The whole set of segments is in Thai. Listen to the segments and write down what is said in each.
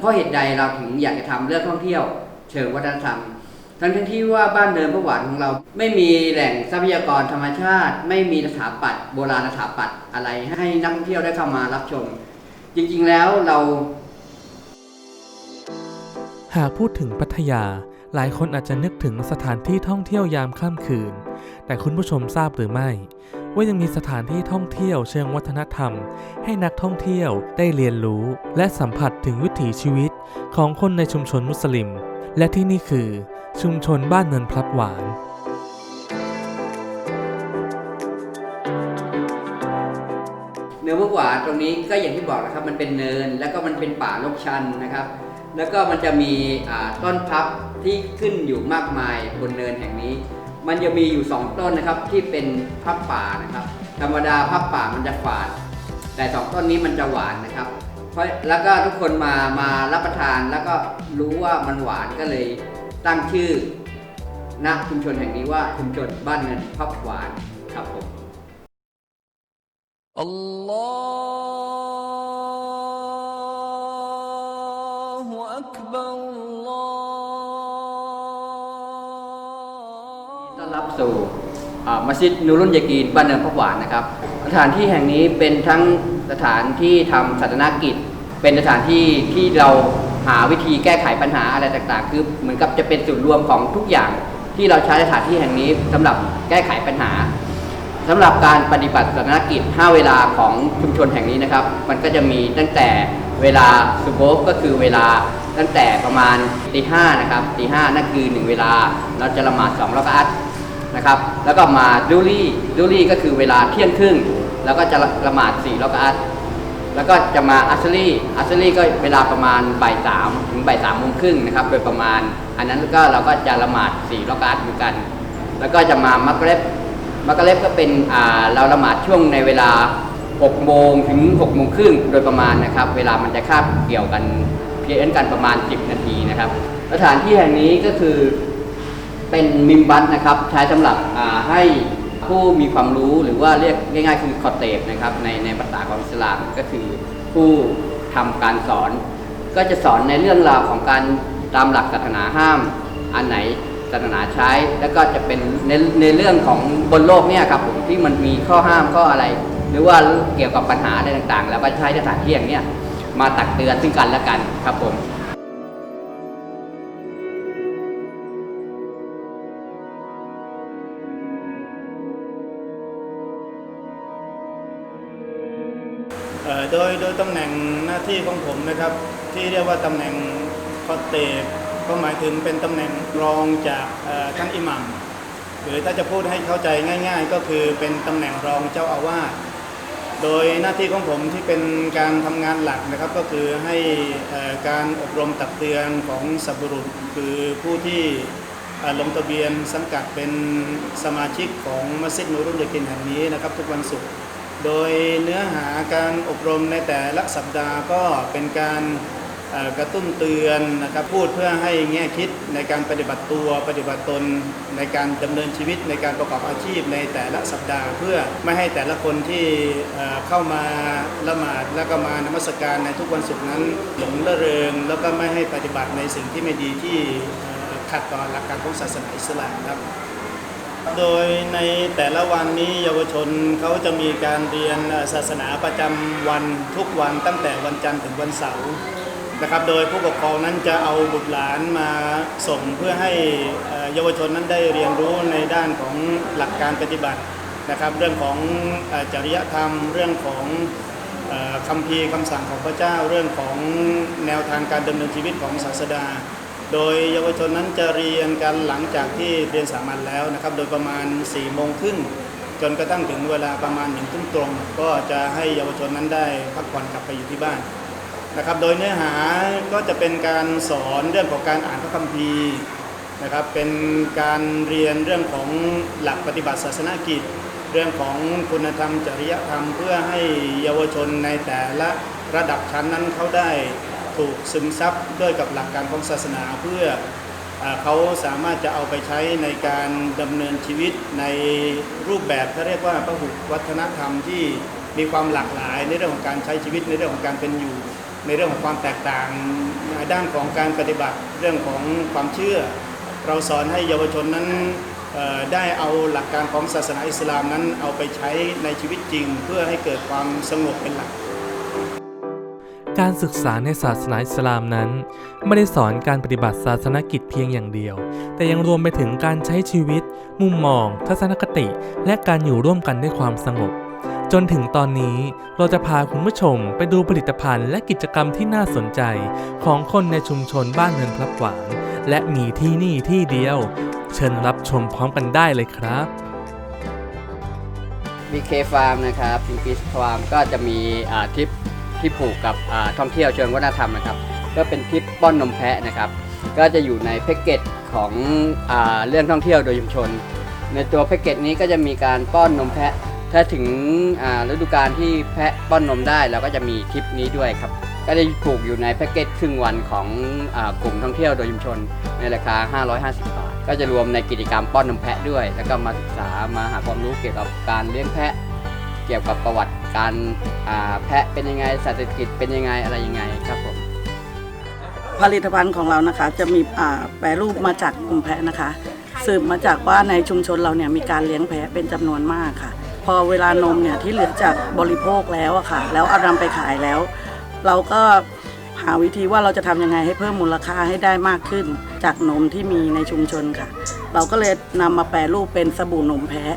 เพราะเหตุใดเราถึงอยากจะทำเรื่องท่องเที่ยว เชิงวัฒนธรรม ทั้งทั้งที่ว่าบ้านเดิมประวัติของเรา ไม่มีแหล่งทรัพยากรธรรมชาติ ไม่มีสถาปัตย์โบราณสถาปัตย์อะไรให้นักท่องเที่ยวได้เข้ามารับชม จริงๆแล้วเรา หากพูดถึงพัทยา หลายคนอาจจะนึกถึงสถานที่ท่องเที่ยวยามค่ำคืน แต่คุณผู้ชมทราบหรือไม่ ว่ายังมีสถานที่ท่องเที่ยวเชิงวัฒนธรรม ให้นักท่องเที่ยวได้เรียนรู้ และสัมผัสถึงวิถีชีวิตของคนในชุมชนมุสลิม และที่นี่คือ ชุมชนบ้านเนินพลับหวานเนื้อพวกหวานตรงนี้ก็อย่างที่บอกนะครับมันเป็นเนินแล้วก็มันเป็นป่ารกชันนะครับแล้วก็มันจะมีต้นพับที่ขึ้นอยู่มากมายบนเนินแห่งนี้ มันจะมีอยู่ 2 ต้นนะครับที่เป็นพับป่านะครับ ธรรมดาพับป่ามันจะฝาด แต่ 2 ต้นนี้มันจะหวานนะครับ เพราะแล้วก็ทุกคนมามารับประทานแล้วก็รู้ว่ามันหวานก็เลยตั้งชื่อณชุมชนแห่งนี้ว่าชุมชนบ้านเงินพับหวานครับผมอัลลอฮ มัสยิดนูรุนยากีนบ้านเนินพระหวานนะครับ สถานที่แห่งนี้เป็นทั้งสถานที่ทำศาสนกิจ เป็นสถานที่ที่เราหาวิธีแก้ไขปัญหาอะไรต่างๆ คือเหมือนกับจะเป็นศูนย์รวมของทุกอย่างที่เราใช้สถานที่แห่งนี้สำหรับแก้ไขปัญหาสำหรับการปฏิบัติศาสนกิจ 5 เวลาของชุมชนแห่งนี้นะครับ มันก็จะมีตั้งแต่เวลาสุโบก็คือเวลาตั้งแต่ประมาณตีห้านะครับตีห้านั่นคือหนึ่งเวลา เราจะละหมาดสองรอกอัต นะครับ แล้วก็มาดูรี่ดูรี่ก็คือเวลาเที่ยงครึ่ง แล้วก็จะละหมาดสี่รอกอัตแล้วก็จะมาอัสลีอัสลีก็เวลาประมาณบ่ายสามถึงบ่ายสามโมงครึ่งนะครับ โดยประมาณ อันนั้นก็เราก็จะละหมาดสี่รอกอัตเหมือนกัน แล้วก็จะมามักเรบมักเรบก็เป็นอ่าเราละหมาดช่วงในเวลา6โมงถึง6โมงครึ่งโดยประมาณนะครับ เวลามันจะคาบเกี่ยวกันเพียงกันประมาณ 10 นาทีนะครับสถานที่แห่งนี้ก็คือ เป็นมิมบัตนะครับใช้สำหรับให้ผู้มีความรู้หรือว่าเรียกง่ายๆคือคอเตบนะครับในในภาษาของอิสลามก็คือผู้ทำการสอน ก็จะสอนในเรื่องราวของการตามหลักศาสนาห้าม อันไหนศาสนาใช้ แล้วก็จะเป็นในในเรื่องของบนโลกเนี่ยครับผมที่มันมีข้อห้ามข้ออะไร หรือว่าเกี่ยวกับปัญหาอะไรต่างๆ แล้วก็ใช้สถานที่อย่างเนี้ยมาตักเตือนซึ่งกันและกันครับผม โดยโดยตำแหน่งหน้าที่ของผมนะครับ ที่เรียกว่าตำแหน่งคอเตบก็หมายถึงเป็นตำแหน่งรองจากท่านอิหมัมหรือถ้าจะพูดให้เข้าใจง่าย ๆ ก็คือเป็นตำแหน่งรองเจ้าอาวาสโดยหน้าที่ของผมที่เป็นการทำงานหลักนะครับ ก็คือให้การอบรมตักเตือนของสับรุษคือผู้ที่ลงทะเบียนสังกัดเป็นสมาชิกของมัสยิดนูรุนยากินแห่งนี้นะครับ ทุกวันศุกร์ โดยเนื้อหาการอบรมในแต่ละสัปดาห์ก็เป็นการกระตุ้นเตือนนะครับพูดเพื่อให้แง่คิดในการปฏิบัติตัวปฏิบัติตนในการดำเนินชีวิตในการประกอบอาชีพในแต่ละสัปดาห์ เพื่อไม่ให้แต่ละคนที่เข้ามาละหมาดแล้วก็มานมัสการในทุกวันศุกร์นั้นหลงละเริง แล้วก็ไม่ให้ปฏิบัติในสิ่งที่ไม่ดีที่ขัดต่อหลักการของศาสนาอิสลามครับ โดยในแต่ละวันนี้เยาวชนเขาจะมีการเรียนศาสนาประจำวันทุกวันตั้งแต่วันจันทร์ถึงวันเสาร์นะครับ โดยผู้ปกครองนั้นจะเอาบุตรหลานมาส่งเพื่อให้เยาวชนนั้นได้เรียนรู้ในด้านของหลักการปฏิบัตินะครับ เรื่องของจริยธรรม เรื่องของคำพีคำสั่งของพระเจ้า เรื่องของแนวทางการดำเนินชีวิตของศาสดา โดยเยาวชนนั้นจะเรียนกันหลังจากที่เรียนสามัญแล้วนะครับ โดยประมาณ4ี่โมงครึ่งจนกระทั่งถึงเวลาประมาณหนึ่งทุ่มตรง ก็จะให้เยาวชนนั้นได้พักผ่อนกลับไปอยู่ที่บ้านนะครับ โดยเนื้อหาก็จะเป็นการสอนเรื่องของการอ่านพระคัมภีร์นะครับ เป็นการเรียนเรื่องของหลักปฏิบัติศาสนกิจ เรื่องของคุณธรรมจริยธรรม เพื่อให้เยาวชนในแต่ละระดับชั้นนั้นเขาได้ ถูกซึมซับด้วยกับหลักการของศาสนาเพื่อเขาสามารถจะเอาไปใช้ในการดำเนินชีวิตในรูปแบบที่เรียกว่าพหุวัฒนธรรมที่มีความหลากหลาย ในเรื่องของการใช้ชีวิตในเรื่องของการเป็นอยู่ ในเรื่องของความแตกต่างด้านของการปฏิบัติเรื่องของความเชื่อ เราสอนให้เยาวชนนั้นได้เอาหลักการของศาสนาอิสลามนั้นเอาไปใช้ในชีวิตจริง เพื่อให้เกิดความสงบเป็นหลัก การศึกษาในศาสนาอิสลามนั้น ไม่ได้สอนการปฏิบัติศาสนกิจเพียงอย่างเดียว แต่ยังรวมไปถึงการใช้ชีวิต มุมมอง ทัศนคติ และการอยู่ร่วมกันด้วยความสงบ จนถึงตอนนี้เราจะพาคุณผู้ชมไปดูผลิตภัณฑ์และกิจกรรมที่น่าสนใจ ของคนในชุมชนบ้านเนินพลับหวานและมีที่นี่ที่เดียว เชิญรับชมพร้อมกันได้เลยครับ BK Farm นะครับพิงกิสฟาร์มก็จะมีทริป ที่ผูกกับท่องเที่ยวเชิงวัฒนธรรมนะครับ ก็เป็นทริปป้อนนมแพะนะครับ ก็จะอยู่ในแพ็กเกจของอเรื่องท่องเที่ยวโดยชุมชน ในตัวแพ็กเกจนี้ก็จะมีการป้อนนมแพะ ถ้าถึงฤดูกาลที่แพะป้อนนมได้เราก็จะมีทริปนี้ด้วยครับ ก็จะผูกอยู่ในแพ็กเกจครึ่งวันของอกลุ่มท่องเที่ยวโดยชุมชนในราคา 550 บาท ก็จะรวมในกิจกรรมป้อนนมแพะด้วย แล้วก็มาศึกษามาหาความรู้เกี่ยวกับการเลี้ยงแพะ เกี่ยวกับประวัติการแพะเป็นยังไงเศรษฐกิจเป็นยังไงอะไรยังไงครับผมผลิตภัณฑ์ของเรานะคะจะมีแปรรูปมาจากกลุ่มแพะนะคะ สืบมาจากว่าในชุมชนเราเนี่ยมีการเลี้ยงแพะเป็นจำนวนมากค่ะ พอเวลานมเนี่ยที่เหลือจากบริโภคแล้วอะค่ะ แล้วเอานำไปขายแล้ว เราก็หาวิธีว่าเราจะทำยังไงให้เพิ่มมูลค่าให้ได้มากขึ้น จากนมที่มีในชุมชนค่ะ เราก็เลยนำมาแปรรูปเป็นสบู่นมแพะ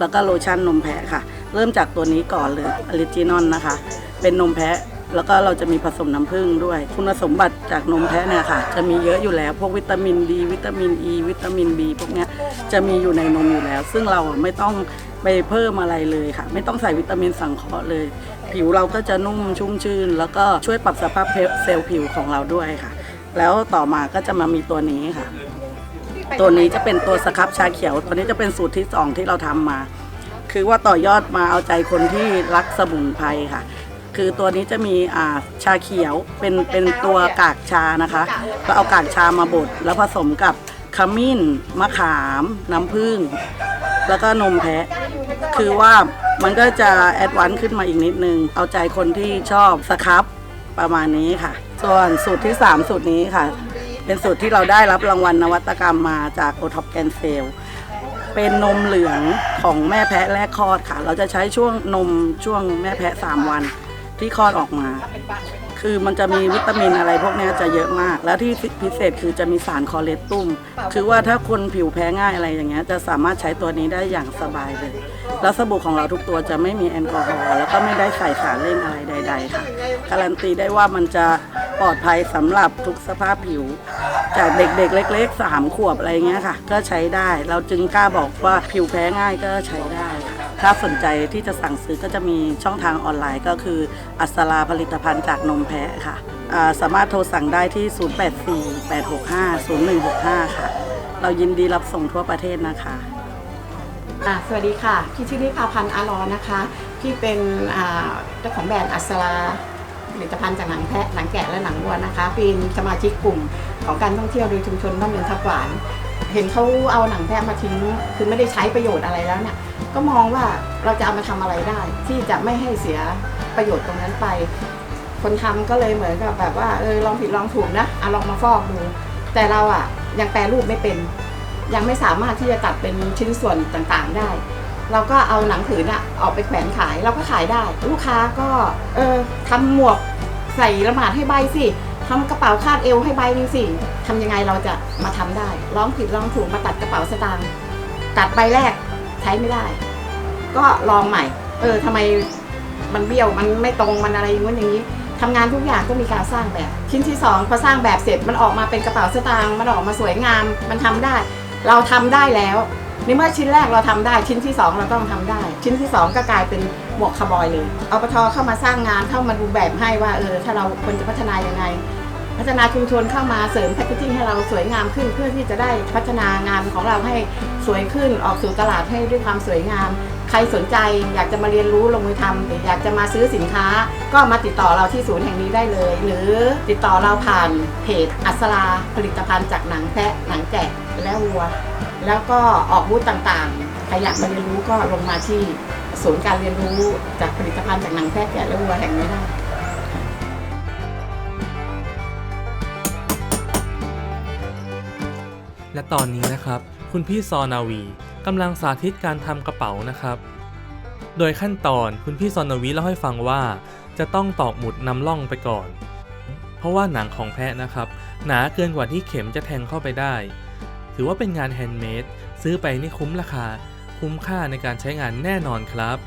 แล้วก็โลชั่นนมแพะค่ะ เริ่มจากตัวนี้ก่อนเลยอลิจินอนนะคะ เป็นนมแพะแล้วก็เราจะมีผสมน้ำผึ้งด้วย คุณสมบัติจากนมแพะเนี่ยค่ะ จะมีเยอะอยู่แล้ว พวกวิตามินดี วิตามินอ e, ีวิตามินบีพวกเนี้ยจะมีอยู่ในนมอยู่แล้ว ซึ่งเราไม่ต้องไปเพิ่มอะไรเลยค่ะ ไม่ต้องใส่วิตามินสังเคราะห์เลย ผิวเราก็จะนุ่มชุ่มชื่น แล้วก็ช่วยปรับสภาพเซลล์ผิวของเราด้วยค่ะ แล้วต่อมาก็จะมามีตัวนี้ค่ะ ตัวนี้จะเป็นตัวสครับชาเขียว ตัวนี้จะเป็นสูตรที่สองที่เราทำมา คือว่าต่อยอดมาเอาใจคนที่รักสมุนไพรค่ะ คือตัวนี้จะมีอ่าชาเขียวเป็นเป็นตัวกากชานะคะก็เอากากชามาบดแล้วผสมกับขมิ้น มะขาม น้ำผึ้งแล้วก็นมแพะ คือว่ามันก็จะแอดวานซ์ขึ้นมาอีกนิดนึง เอาใจคนที่ชอบสครับประมาณนี้ค่ะ ส่วนสูตรที่ 3 สูตรนี้ค่ะ เป็นสูตรที่เราได้รับรางวัลนวัตกรรมมาจากโอท็อปแกนเซล เป็นนมเหลืองของแม่แพะแรกคลอดค่ะ เราจะใช้ช่วงนมช่วงแม่แพะ 3 วันที่คลอดออกมา คือมันจะมีวิตามินอะไรพวกนี้จะเยอะมาก แล้วที่พิเศษคือจะมีสารคอเลสตุมคือว่าถ้าคนผิวแพ้ง่ายอะไรอย่างเงี้ยจะสามารถใช้ตัวนี้ได้อย่างสบายเลย แล้วสบู่ของเราทุกตัวจะไม่มีแอลกอฮอล์แล้วก็ไม่ได้ใส่สารเล่นอะไรใด ๆ ค่ะ การันตีได้ว่ามันจะ ปลอดภัยสำหรับทุกสภาพผิว จากเด็กๆ เล็กๆสามขวบอะไรเงี้ยค่ะ ก็ใช้ได้ เราจึงกล้าบอกว่าผิวแพ้ง่ายก็ใช้ได้ค่ะถ้าสนใจที่จะสั่งซื้อก็จะมีช่องทางออนไลน์ก็คือ อัสราผลิตภัณฑ์จากนมแพะค่ะสามารถโทรสั่งได้ที่ 0848650165 ค่ะ เรายินดีรับส่งทั่วประเทศนะคะะสวัสดีค่ะ พี่ชื่อนิพาพันธ์อารอนะคะ พี่เป็นเจ้าของแบรนด์อัสลา ลิตภัณฑ์จากหนังแพะหนังแกะและหนังวัวนะคะเป็นสมาชิกกลุ่มของการท่องเที่ยวโดยชุมชนบ้านเมืองทับหวาน เห็นเขาเอาหนังแพะมาทิ้งคือไม่ได้ใช้ประโยชน์อะไรแล้วเนี่ยก็มองว่าเราจะเอามาทำอะไรได้ ที่จะไม่ให้เสียประโยชน์ตรงนั้นไป คนทำก็เลยเหมือนกับแบบว่าเออลองผิดลองถูกนะอะลองมาฟอกดูแต่เราอะยังแปรรูปไม่เป็น ยังไม่สามารถที่จะตัดเป็นชิ้นส่วนต่างๆได้ เราก็เอาหนังผืนอะออกไปแขวนขาย เราก็ขายได้ ลูกค้าก็เออทำหมวก ใส่ละหมาดให้ใบสิทำกระเป๋าคาดเอวให้ใบนึงสิทำยังไงเราจะมาทำได้ลองผิดลองถูกมาตัดกระเป๋าสตางค์ตัดใบแรกใช้ไม่ได้ ก็ลองใหม่ เออทำไมมันเบี้ยวมันไม่ตรงมันอะไรอย่างนู้นอย่างนี้ทำงานทุกอย่างก็มีการสร้างแบบ ชิ้นที่สองพอสร้างแบบเสร็จมันออกมาเป็นกระเป๋าสตางค์มันออกมาสวยงาม มันทำได้ เราทำได้แล้ว ในเมื่อชิ้นแรกเราทำได้ชิ้นที่สองเราต้องทำได้ ชิ้นที่สองก็กลายเป็นหมวกคาร์บอยเลยเอาปทเข้ามาสร้างงานเข้ามาดูแบบให้ว่าเออถ้าเราควรจะพัฒนายังไง พัฒนาชุมชนเข้ามาเสริมแพคเกจิ้งให้เราสวยงามขึ้นเพื่อที่จะได้พัฒนางานของเราให้สวยขึ้นออกสู่ตลาดให้ด้วยความสวยงาม ใครสนใจอยากจะมาเรียนรู้ลงมือทำหรืออยากจะมาซื้อสินค้า ก็มาติดต่อเราที่ศูนย์แห่งนี้ได้เลย หรือติดต่อเราผ่านเพจอัสลาผลิตภัณฑ์จากหนังแพะหนังแกะและวัว แล้วก็ออกบูธต่างๆขยากมาเรียนรู้ก็ลงมาที่ศูนย์การเรียนรู้จากผลิตภัณฑ์จากหนังแพทย์แกะและวัวแห่งนี้ได้และตอนนี้นะครับ คุณพี่ซอนาวีกำลังสาธิตการทำกระเป๋านะครับ โดยขั้นตอนคุณพี่ซอนาวีเล่าให้ฟังว่า จะต้องตอกหมุดนำล่องไปก่อน เพราะว่าหนังของแพะนะครับ หนาเกินกว่าที่เข็มจะแทงเข้าไปได้ ถือว่าเป็นงานแฮนด์เมดซื้อไปนี่คุ้มราคา คุ้มค่าในการใช้งานแน่นอนครับ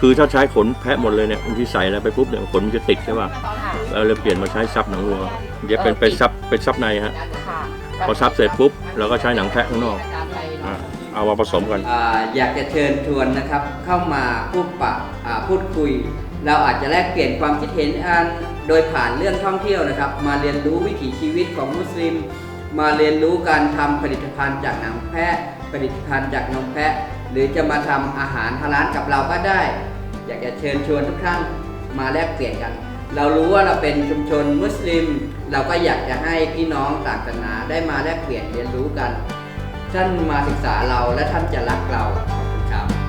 คือถ้าใช้ขนแพะหมดเลยเนี่ยบางทีใส่อะไรไปปุ๊บเนี่ยขนมันจะติดใช่ป่ะเราเลยเปลี่ยนมาใช้ซับหนังวัวเย็บเป็นเป็นซับเป็นซับในฮะพอซับเสร็จปุ๊บเราก็ใช้หนังแพะข้างนอกอะเอามาผสมกันอ่าอยากจะเชิญชวนนะครับ เข้ามาพูดปะอ่าพูดคุย เราอาจจะแลกเปลี่ยนความคิดเห็นอันโดยผ่านเรื่องท่องเที่ยวนะครับ มาเรียนรู้วิถีชีวิตของมุสลิม มาเรียนรู้การทำผลิตภัณฑ์จากหนังแพะ ผลิตภัณฑ์จากนมแพะ หรือจะมาทำอาหารทาร้านกับเราก็ได้ อยากจะเชิญชวนทุกท่านมาแลกเปลี่ยนกัน เรารู้ว่าเราเป็นชุมชนมุสลิม เราก็อยากจะให้พี่น้องต่างศาสนาได้มาแลกเปลี่ยนเรียนรู้กัน ท่านมาศึกษาเราและท่านจะรักเราขอบคุณครับ